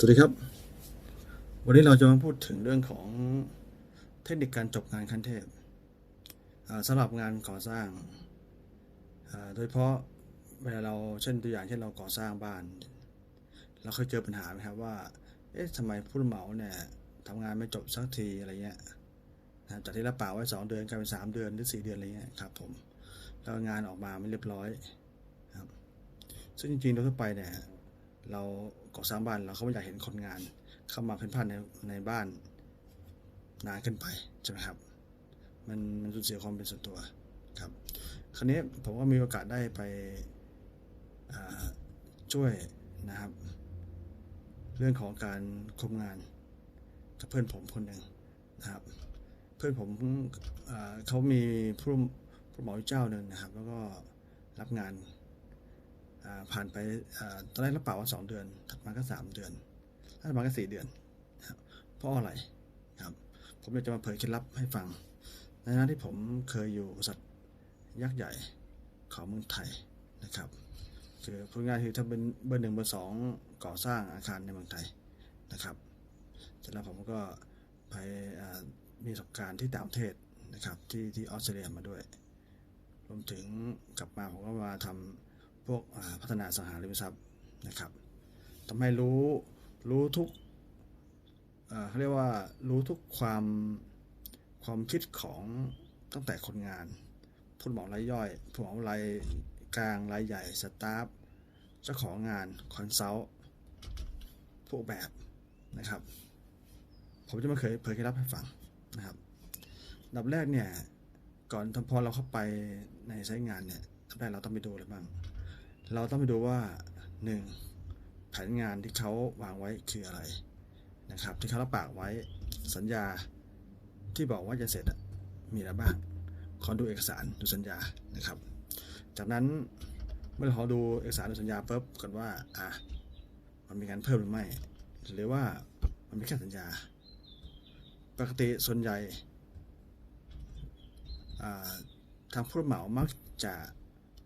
สวัสดีครับ วันนี้เราจะมาพูดถึงเรื่องของเทคนิคการจบงานขั้นเทพอ่าสำหรับงานก่อสร้าง โดยเฉพาะเวลาเราเช่นตัวอย่างเช่นเราก่อสร้างบ้าน เราเคยเจอปัญหาไหมครับว่า เอ๊ะทำไมผู้รับเหมาเนี่ยทำงานไม่จบสักทีอะไรเงี้ยจากที่รับปากไว้สองเดือนกลายเป็นสามเดือนหรือสี่เดือนอะไรเงี้ยครับผมแล้วงานออกมาไม่เรียบร้อยครับซึ่งจริงๆโดยทั่วไปเนี่ย เราก่อสร้างบ้านเราก็ไม่อยากเห็นคนงาน เข้ามาเพ่นพ่านในในบ้านนานขึ้นไปใช่ไหมครับ มันมันสูญเสียความเป็นส่วนตัวครับ คราวนี้ผมก็มีโอกาสได้ไปช่วยนะครับ เรื่องของการคุมงานกับเพื่อนผมคนหนึ่งนะครับ เพื่อนผมเขามีผู้ผู้หมาเจ้าหนึ่งนะครับ แล้วก็รับงาน ผ่านไปอตอนแรกรับปากว่าสองเดือน ถัดมาก็สามเดือนถัดมาก็สี่เดือน เพราะอะไรครับ ผมอยากจะมาเผยเคล็ดลับให้ฟัง ในฐานะที่ผมเคยอยู่บริษัทยักษ์ใหญ่ของเมืองไทยนะครับคือพูดง่ายคือถ้าเป็นเบอร์หนึ่งเบอร์สองก่อสร้างอาคารในเมืองไทยนะครับ เสร็จแล้วผมก็ไปมีประสบการณ์ที่ต่างประเทศนะครับที่ที่ออสเตรเลียมาด้วย รวมถึงกลับมาผมก็มาทำ พวกพัฒนาสังหาริมทรัพย์นะครับทำให้รู้รู้ทุกเขาเรียกว่ารู้ทุกความความคิดของตั้งแต่คนงานผู้เหมารายย่อยผู้เหมารายกลางรายใหญ่สตาฟเจ้าของงานคอนซัลท์ผู้ออกแบบนะครับ ผมจะมาเคยเผยเคล็ดลับให้ฟังนะครับดับแรกเนี่ยก่อนทำพอเราเข้าไปในไซต์งานเนี่ยดับแรกเราต้องไปดูอะไรบ้าง เราต้องไปดูว่าหนึ่งแผนงานที่เขาวางไว้คืออะไรนะครับ ที่เขารับปากไว้สัญญาที่บอกว่าจะเสร็จมีอะไรบ้างขอดูเอกสารดูสัญญานะครับ จากนั้นเมื่อเราดูเอกสารดูสัญญาปุ๊บก่อนว่าอะมันมีการเพิ่มหรือไม่ หรือว่ามันมีแค่สัญญา ปกติส่วนใหญ่ทางผู้รับเหมามักจะ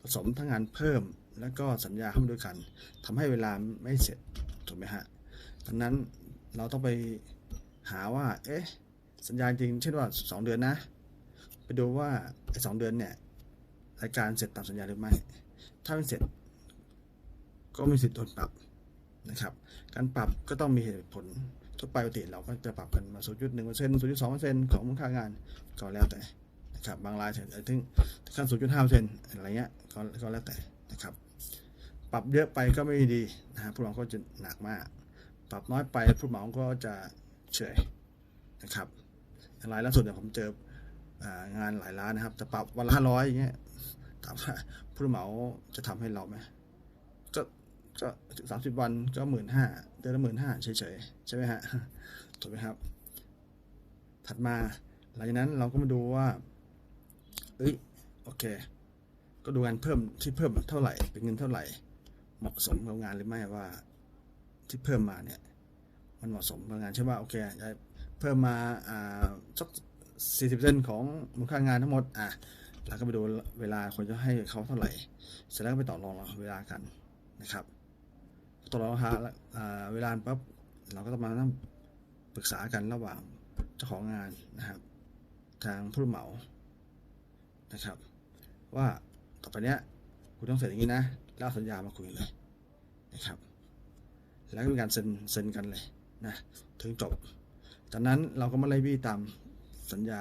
ผสมทั้งงานเพิ่ม แล้วก็สัญญาเข้ามาด้วยกันทำให้เวลาไม่เสร็จถูกไหมฮะดังนั้นเราต้องไปหาว่า เอ๊ะ สัญญาจริง เช่นว่า 2 เดือนนะ ไปดูว่าไอ้สองเดือนเนี่ยรายการเสร็จตามสัญญาหรือไม่ ถ้าไม่เสร็จ ก็มีสิทธิ์โดนปรับนะครับ การปรับก็ต้องมีเหตุผลทั่วไปปกติเราก็จะปรับกันมา0.1% 0.2%ของมูลค่างานก็แล้วแต่นะครับ บางรายถึงถึงขั้น0.5เปอร์เซ็นต์อะไรเงี้ยก็ก็แล้วแต่นะครับ ปรับเยอะไปก็ไม่ดีนะฮะผู้เหมาก็จะหนักมาก ปรับน้อยไปผู้เหมาก็จะเฉยนะครับอย่างรายล่าสุดเนี่ยผมเจองานหลายร้านนะครับจะปรับวันละห้าร้อยอย่างเงี้ยถามว่าผู้เหมาจะทำให้เราไหมก็ก็สามสิบวันก็หมื่นห้าเดือนละหมื่นห้าเฉยๆใช่ไหมฮะถูกไหมครับ ถัดมาหลังจากนั้นเราก็มาดูว่าเอ้ยโอเค ก็ดูงานเพิ่มที่เพิ่มเท่าไหร่เป็นเงินเท่าไหร่ เหมาะสมกับงานหรือไม่ว่า ที่เพิ่มมาเนี่ย มันเหมาะสมกับงานใช่ป่ะโอเคจะเพิ่มมาอ่าสักสี่สิบเซนของมูลค่างานทั้งหมดอะเราก็ไปดูเวลาควรจะให้เขาเท่าไหร่ เสร็จแล้วก็ไปต่อรองเวลากันนะครับต่อรองราคาอ่าเวลาปั๊บเราก็ต้องมานั่งปรึกษากันระหว่างเจ้าของงานนะครับ ทางผู้รับเหมานะครับ ว่าต่อไปเนี้ยคุณต้องเสร็จอย่างนี้นะ แล้วเอาสัญญามาคุยเลยนะครับ แล้วก็มีการเซ็นเซ็นกันเลยนะถึงจบ จากนั้นเราก็มาไล่บี้ตามสัญญา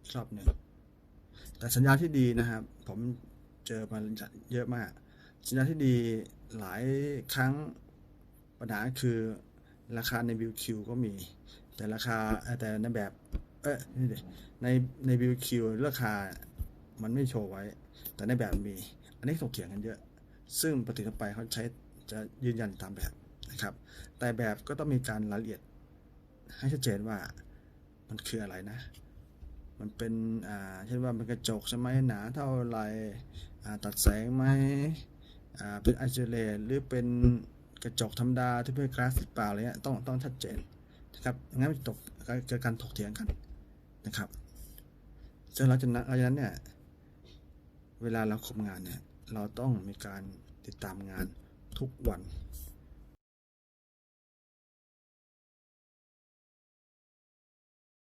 อีกรอบหนึ่งแต่สัญญาที่ดีนะครับ ผมเจอมาเยอะมาก สัญญาที่ดีหลายครั้งปัญหาคือราคาในบิวคิวก็มี แต่ราคาแต่ในแบบเออนี่ดิในในบิวคิวราคามันไม่โชว์ไว้ แต่ในแบบมี อันนี้ถกเถียงกันเยอะ ซึ่งปฏิทินไปเขาใช้จะยืนยันตามแบบนะครับ แต่แบบก็ต้องมีการรายละเอียดให้ชัดเจนว่ามันคืออะไรนะ มันเป็นอ่าเช่นว่ามันกระจกใช่ไหมหนาเท่าไรอ่าตัดแสงไหมอ่าเป็นไอโซเลตหรือเป็นกระจกธรรมดาที่เป็นกราสหรือเปล่าอะไรเงี้ยต้องต้องชัดเจนนะครับงั้นจะตกเกิดการถกเถียงกันนะครับซึ่งหลังจากนั้นหลังจากนั้นเนี่ย เวลาเราคุมงานเนี่ย เราต้องมีการติดตามงานทุกวัน